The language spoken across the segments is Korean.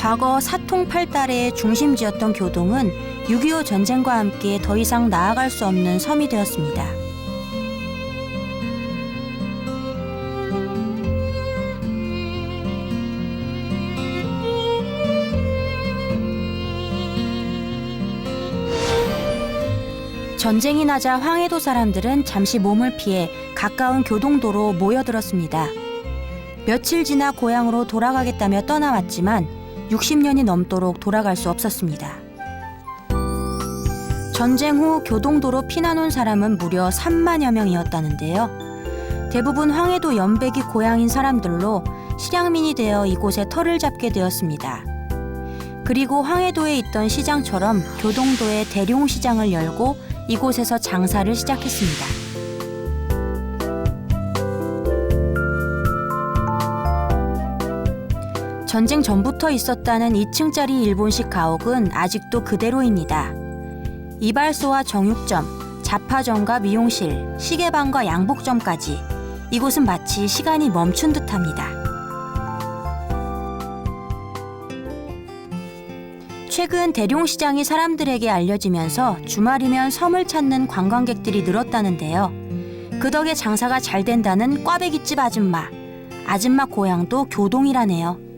과거 사통팔달의 중심지였던 교동은 6.25 전쟁과 함께 더 이상 나아갈 수 없는 섬이 되었습니다. 전쟁이 나자 황해도 사람들은 잠시 몸을 피해 가까운 교동도로 모여들었습니다. 며칠 지나 고향으로 돌아가겠다며 떠나왔지만 60년이 넘도록 돌아갈 수 없었습니다. 전쟁 후 교동도로 피난 온 사람은 무려 3만여 명이었다는데요. 대부분 황해도 연백이 고향인 사람들로 실향민이 되어 이곳에 터를 잡게 되었습니다. 그리고 황해도에 있던 시장처럼 교동도에 대룡시장을 열고 이곳에서 장사를 시작했습니다. 전쟁 전부터 있었다는 2층짜리 일본식 가옥은 아직도 그대로입니다. 이발소와 정육점, 잡화점과 미용실, 시계방과 양복점까지 이곳은 마치 시간이 멈춘 듯합니다. 최근 대룡시장이 사람들에게 알려지면서 주말이면 섬을 찾는 관광객들이 늘었다는데요. 그 덕에 장사가 잘 된다는 꽈배기집 아줌마. 아줌마 고향도 교동이라네요.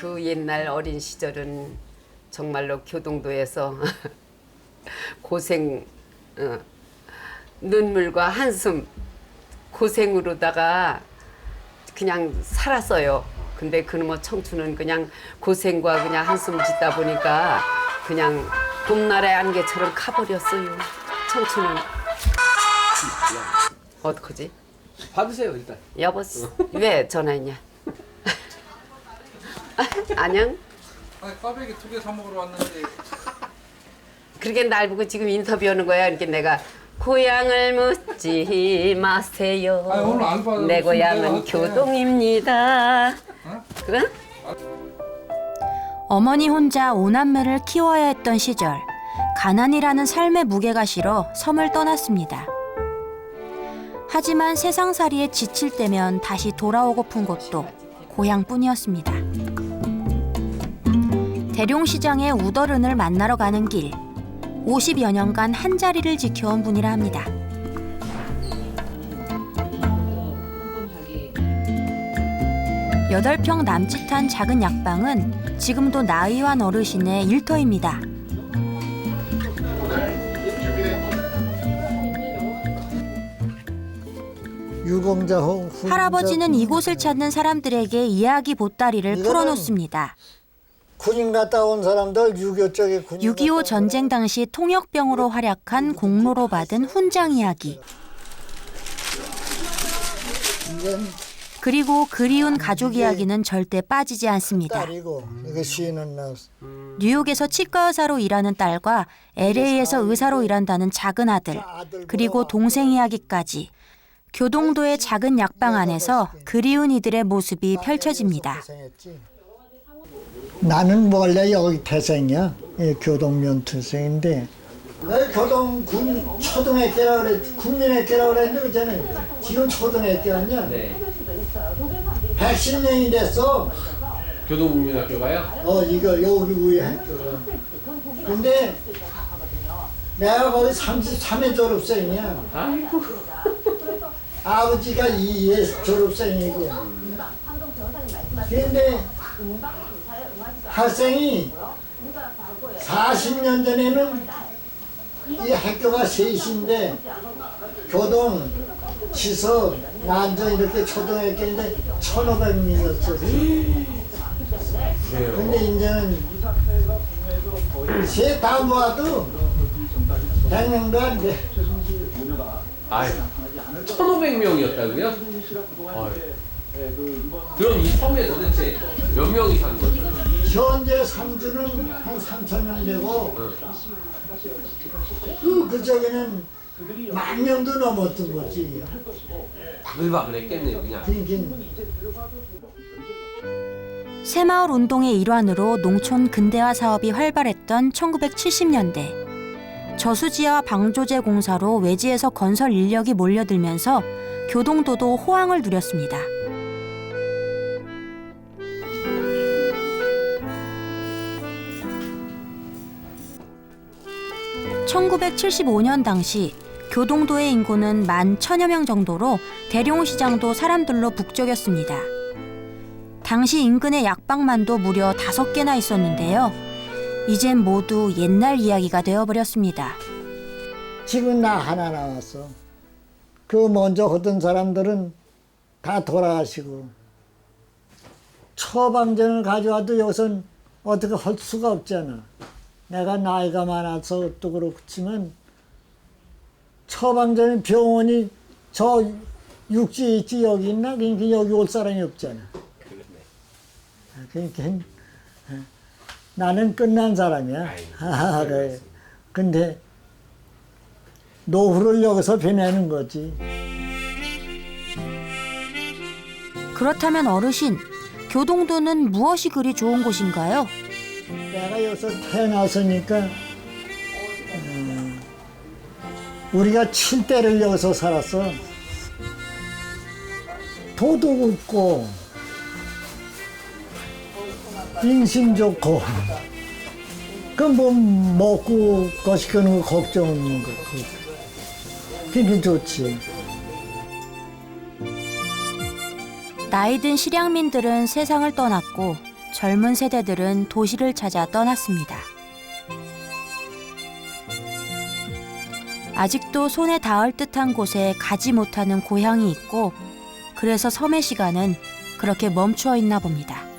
그 옛날 어린 시절은 정말로 교동도에서 고생, 어, 눈물과 한숨, 고생으로다가 그냥 살았어요. 근데 그놈의 청춘은 그냥 고생과 그냥 한숨 짓다 보니까 그냥 봄날의 안개처럼 가버렸어요. 청춘은. 어떡하지? 받으세요 일단. 여보, 왜 전화했냐? 안녕? 아니 꽈배기 두 개 사 먹으러 왔는데 그렇게 날 보고 지금 인터뷰하는 거야. 이렇게 내가 고향을 묻지 마세요. 아니, 오늘 안 봐도 내 무슨 고향은 어때? 교동입니다. 어? 그래? 어머니 혼자 오남매를 키워야 했던 시절 가난이라는 삶의 무게가 실어 섬을 떠났습니다. 하지만 세상살이에 지칠 때면 다시 돌아오고픈 곳도 고향뿐이었습니다. 대룡시장의 우더른을 만나러 가는 길 50여 년간 한 자리를 지켜온 분이라 합니다. 여덟 평 남짓한 작은 약방은 지금도 나이완 어르신의 일터입니다. 유공자호 후임자 할아버지는 이곳을 찾는 사람들에게 이야기 보따리를 풀어놓습니다. 군인 갔다 온 사람들 6.25 쪽에 군인 6.25 갔다 전쟁 당시 통역병으로 활약한 공로로 받은 훈장 이야기. 이건 그리고 그리운 가족 이야기는 절대 빠지지 않습니다. 딸이고 이거 시인은 나 뉴욕에서 치과 의사로 일하는 딸과 LA에서 의사로 일한다는 작은 아들, 그리고 동생 이야기까지 교동도의 작은 약방 안에서 그리운 이들의 모습이 펼쳐집니다. 나는 원래 여기 태생이야. 예, 교동면 태생인데. 내 교동 군 초등학교라 그래 국민학교라 그랬는데 그잖아 지금 초등학교냐? 네. 110년이 됐어. 교동국민학교가요? 어 이거 여기 위에. 학교가 근데 내가 거기 33회 졸업생이야. 아이고. 아버지가 2회 졸업생이고. 근데 학생이 40년 전에는 이 학교가 셋인데 교동, 지서, 난전 이렇게 초등학교인데 1500명이었어 그래요. 근데 이제는 세다 모아도 100명도 안 돼. 아이. 1,500명이었다고요? 아이. 그럼 이 섬에 도대체 몇 명이 사는 거죠? 현재 상주는 한 3천 명 되고 그 그쪽에는 만 명도 넘었던 거지. 바글바글 했겠네요, 그냥. 그러니까 새마을 운동의 일환으로 농촌 근대화 사업이 활발했던 1970년대. 저수지와 방조제 공사로 외지에서 건설 인력이 몰려들면서 교동도도 호황을 누렸습니다. 1975년 당시 교동도의 인구는 만 천여 명 정도로 대룡시장도 사람들로 북적였습니다. 당시 인근의 약방만도 무려 다섯 개나 있었는데요. 이젠 모두 옛날 이야기가 되어버렸습니다. 지금 나 하나 나왔어. 그 먼저 하던 사람들은 다 돌아가시고 처방전을 가져와도 여기선 어떻게 할 수가 없잖아. 내가 나이가 많아서 또 그렇지만 처방전 병원이 저 육지에 있지 여기 있나? 그러니까 여기 올 사람이 없잖아. 그러니까 어, 나는 끝난 사람이야. 아, 그래. 근데 노후를 여기서 보내는 거지. 그렇다면 어르신, 교동도는 무엇이 그리 좋은 곳인가요? 내가 여기서 태어났으니까 음, 우리가 7대를 여기서 살았어. 도도 없고 인심 좋고 그뭐 먹고 거시기는 거 걱정 없는 거. 그게 좋지. 나이 든 실향민들은 세상을 떠났고 젊은 세대들은 도시를 찾아 떠났습니다. 아직도 손에 닿을 듯한 곳에 가지 못하는 고향이 있고 그래서 섬의 시간은 그렇게 멈추어 있나 봅니다.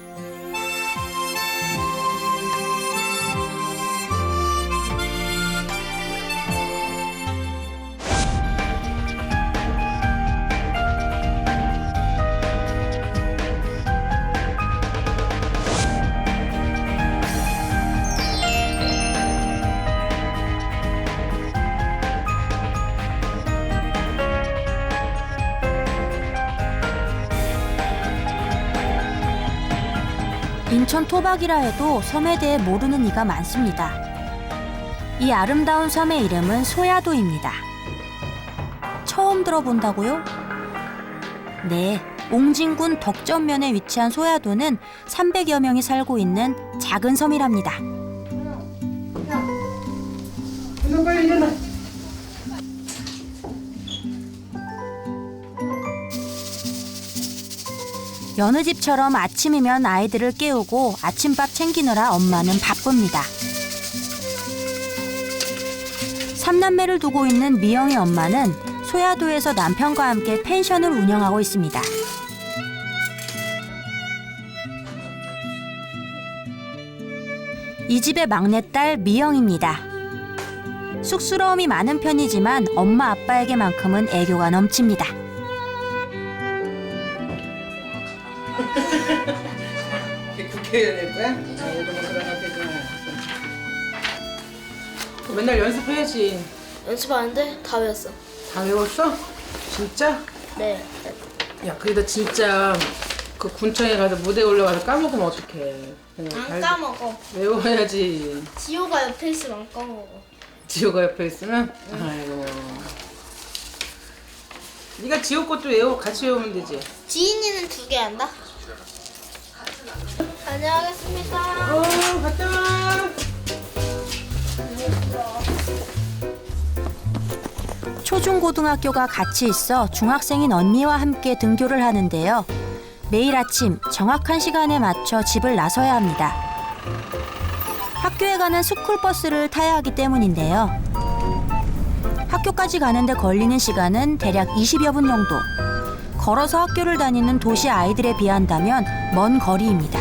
인천 토박이라 해도 섬에 대해 모르는 이가 많습니다. 이 아름다운 섬의 이름은 소야도입니다. 처음 들어본다고요? 네, 옹진군 덕전면에 위치한 소야도는 300여 명이 살고 있는 작은 섬이랍니다. 여느 집처럼 아침이면 아이들을 깨우고 아침밥 챙기느라 엄마는 바쁩니다. 삼남매를 두고 있는 미영의 엄마는 소야도에서 남편과 함께 펜션을 운영하고 있습니다. 이 집의 막내딸 미영입니다. 쑥스러움이 많은 편이지만 엄마 아빠에게만큼은 애교가 넘칩니다. 국회의원 될 거야? 아, 얘도 뭐 그런 거 되구나. 맨날 연습해야지. 연습 하는데 다 외웠어. 다 외웠어? 진짜? 네. 야, 그래도 진짜 그 군청에 가서 무대 올라가서 까먹으면 어떡해. 그냥 안 잘 까먹어. 외워야지. 지호가 옆에 있으면 안 까먹어. 지호가 옆에 있으면? 아이고. 네가 지호 것도 외워 같이 외우면 되지. 지인이는 두 개 한다. 다녀오겠습니다. 어, 갔다 와. 초중고등학교가 같이 있어 중학생인 언니와 함께 등교를 하는데요. 매일 아침 정확한 시간에 맞춰 집을 나서야 합니다. 학교에 가는 스쿨버스를 타야 하기 때문인데요. 학교까지 가는데 걸리는 시간은 대략 20여 분 정도. 걸어서 학교를 다니는 도시 아이들에 비한다면 먼 거리입니다.